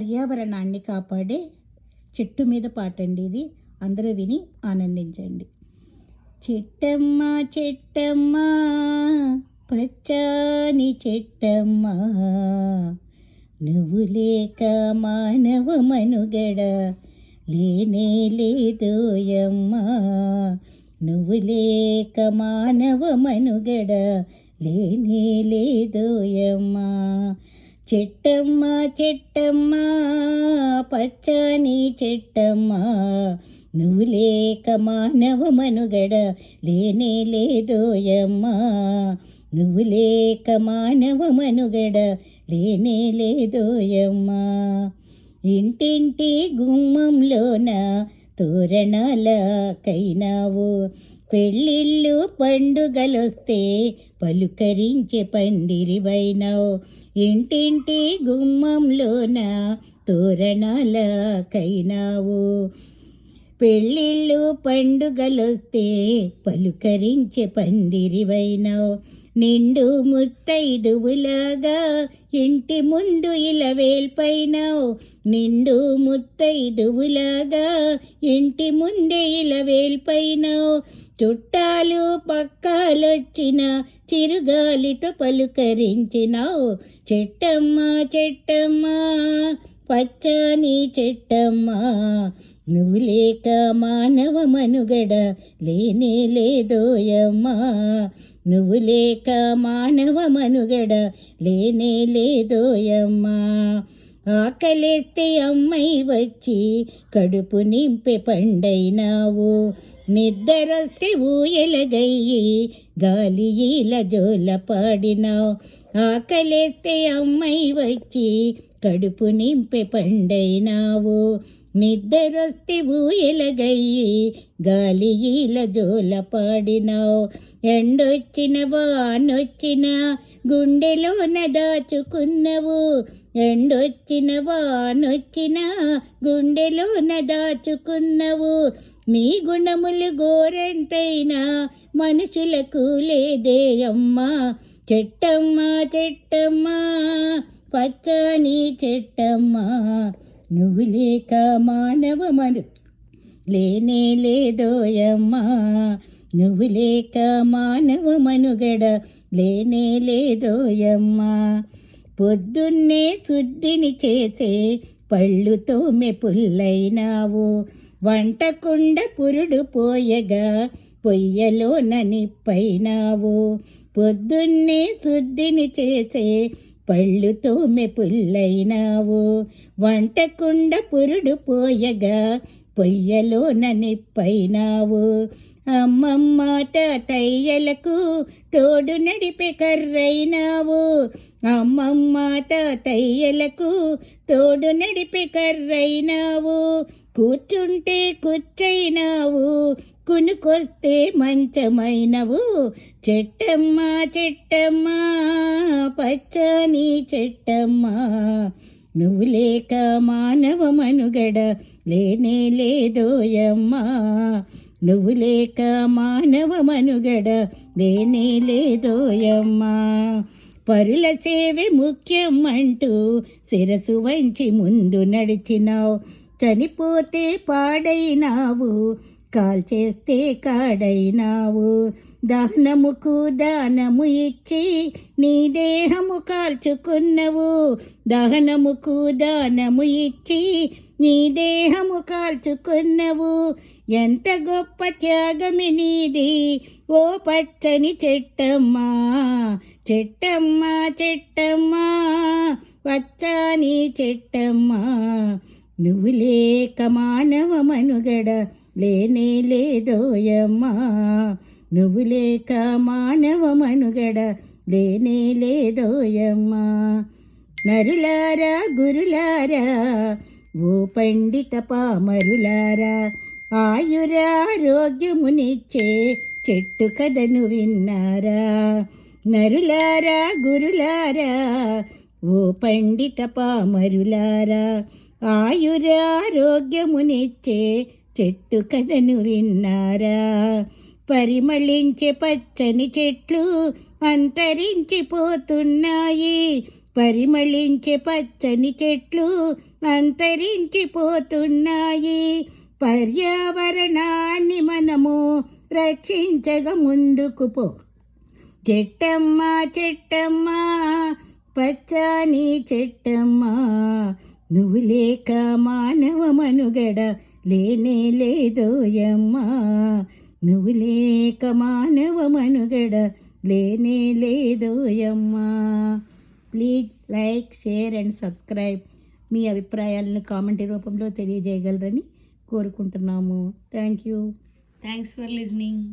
పర్యావరణాన్ని కాపాడే చెట్టు మీద పాట అండి ఇది. అందరూ విని ఆనందించండి. చెట్టమ్మ చెట్టమ్మ పచ్చని చెట్టమ్మ నువ్వు లేక మానవ మనుగడ లేనే లేదోయమ్మ నువ్వు లేక మానవ మనుగడ లేనే లేదోయమ్మ చెట్టమ్మ చెట్టమ్మ పచ్చని చెట్టమ్మ. నువ్వు లేక మానవ మనుగడ లేనే లేదోయమ్మ నువ్వు లేక మానవ మనుగడ లేనే లేదోయమ్మ ఇంటింటి గుమ్మంలోన తోరణాల కైనావు పెళ్ళిళ్ళు పండుగలొస్తే పలుకరించే పందిరివైనవు. ఇంటింటి గుమ్మంలోన తోరణాలకైనావు. పెళ్ళిళ్ళు పండుగలొస్తే పలుకరించే పందిరివైనవు. నిండు ముత్తైదువులాగా ఇంటి ముందు ఇలా వేల్పైనావు. నిండు ముత్తైదువులాగా ఇంటి ముందే ఇలా వేల్పైనావు. చుట్టాలు పక్కాలొచ్చిన చిరుగాలితో పలుకరించినావు. చెట్టమ్మ చెట్టమ్మ పచ్చని చెట్టమ్మ నువ్వు లేక మానవ మనుగడ లేనే లేదోయమ్మా. నువ్వు లేక మానవ మనుగడ లేనే లేదోయమ్మా. ఆకలేస్తే అమ్మై వచ్చి కడుపు నింపే పండైనావు. నిద్రస్తే ఊయలగయ్యి గాలి ఈల జోల పాడినావు. ఆకలేస్తే అమ్మై వచ్చి కడుపు నింపే పండైనావు నిద్రొస్తే ఎలగయ్యి గాలి ఈల జోల పాడినావు. ఎండొచ్చిన వానొచ్చిన గుండెలోన దాచుకున్నవు. ఎండొచ్చిన వానొచ్చిన గుండెలోన దాచుకున్నవు. నీ గుణములు గోరెంతైనా మనుషులకు లేదే అమ్మా. చెట్టమ్మా చెట్టమ్మా. పచ్చని చెట్టమ్మా నువ్వు లేక మానవ మను లేనే లేదోయమ్మా నువ్వు లేక మానవ మనుగడ లేనే లేదోయమ్మా. పొద్దున్నే శుద్ధిని చేసే పళ్ళుతో మెపుల్లైనావు వంటకుండ పురుడు పోయగా పొయ్యలో ననిప్పైనావు పొద్దున్నే శుద్ధిని చేసే పళ్ళు తోమె పుల్లైనావు. వంటకుండ పురుడు పోయగా పొయ్యలోన నిప్పైనావు. అమ్మమ్మ తాతయ్యలకు తోడు నడిపే కర్రైనావు. అమ్మమ్మ తాతయ్యలకు తోడు నడిపే కర్రైనావు. కూర్చుంటే కూర్చైనావు. కునుకొస్తే మంచమైనవు. చెట్టమ్మ చెట్టమ్మ పచ్చని చెట్టమ్మ. నువ్వు లేక మానవ మనుగడ లేనే లేదోయమ్మా. నువ్వు లేక మానవ మనుగడ లేనే లేదోయమ్మా. పరుల సేవే ముఖ్యం అంటూ శిరసు వంచి ముందు నడిచినావు. చనిపోతే పాడైనావు. కాల్చేస్తే కాడైనావు. దహనముకు దానము ఇచ్చి నీ దేహము కాల్చుకున్నవు. దహనముకు దానము ఇచ్చి నీ దేహము కాల్చుకున్నవు. ఎంత గొప్ప త్యాగమి నీది. ఓ పచ్చని చెట్టమ్మా చెట్టమ్మా చెట్టమ్మా పచ్చని చెట్టమ్మా. నువ్వు లేక మానవ మనుగడ లేనే లేదోయమ్మా. నువ్వు లేక మానవ మనుగడ లేనే లేదోయమ్మా. నరులారా గురులారా ఓ పండిత పామరులారా ఆయురారోగ్యమునిచ్చే చెట్టు కథను విన్నారా? నరులారా గురులారా ఓ పండిత పామరులారా ఆయురారోగ్యమునిచ్చే చెట్టు కథను విన్నారా? పరిమళించే పచ్చని చెట్లు అంతరించిపోతున్నాయి. పరిమళించే పచ్చని చెట్లు అంతరించిపోతున్నాయి. పర్యావరణాన్ని మనము రక్షించగా ముందుకు పో. చెట్టమ్మ చెట్టమ్మ పచ్చని చెట్టమ్మ నువ్వు లేక మానవ మనుగడ లేనే లేదోయమ్మా. నువ్వు లేక మానవ మనుగడ లేనే లేదోయమ్మా. Please like share and subscribe మీ అభిప్రాయాలను కామెంట్ రూపంలో తెలియజేయగలరని కోరుకుంటున్నాము. Thank you. Thanks for listening